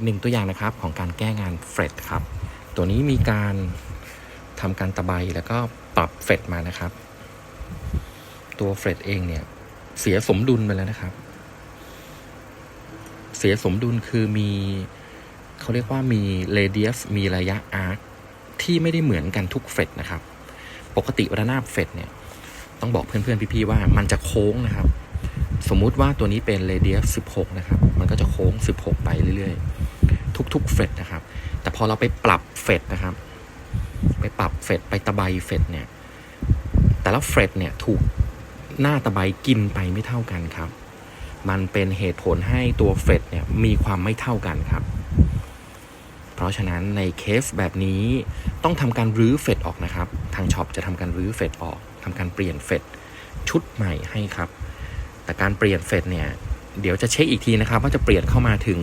กหนึ่งตัวอย่างนะครับของการแก้งานเฟรดครับ ตัวนี้มีการทำการตะไบแล้วก็ปรับเฟรดมานะครับ ตัวเฟรดเองเนี่ยเสียสมดุลไปแล้วนะครับ เสียสมดุลคือมีเขาเรียกว่ามีเรเดียสมีระยะอาร์คที่ไม่ได้เหมือนกันทุกเฟรดนะครับ ปกติระนาบเฟรดเนี่ยต้องบอกเพื่อนๆพี่ๆว่ามันจะโค้งนะครับ สมมุติว่าตัวนี้เป็นเรเดียส16 นะครับ มันก็จะโค้ง 16 ไปเรื่อยๆ ทุกๆเฟดนะครับ แต่พอเราไปปรับเฟดนะครับ ไปปรับเฟดไปตะไบเฟดเนี่ย แต่ละเฟดเนี่ยถูกหน้าตะไบกินไปไม่เท่ากันครับ มันเป็นเหตุผลให้ตัวเฟดเนี่ยมีความไม่เท่ากันครับ เพราะฉะนั้นในเคสแบบนี้ต้องทำการรื้อเฟดออกนะครับ ทางช็อปจะทำการรื้อเฟดออกทำการเปลี่ยนเฟดชุดใหม่ให้ครับ แต่การเปลี่ยนเฟดเนี่ย เดี๋ยวจะเช็คอีกทีนะครับ ว่าจะเปลี่ยนเข้ามาถึง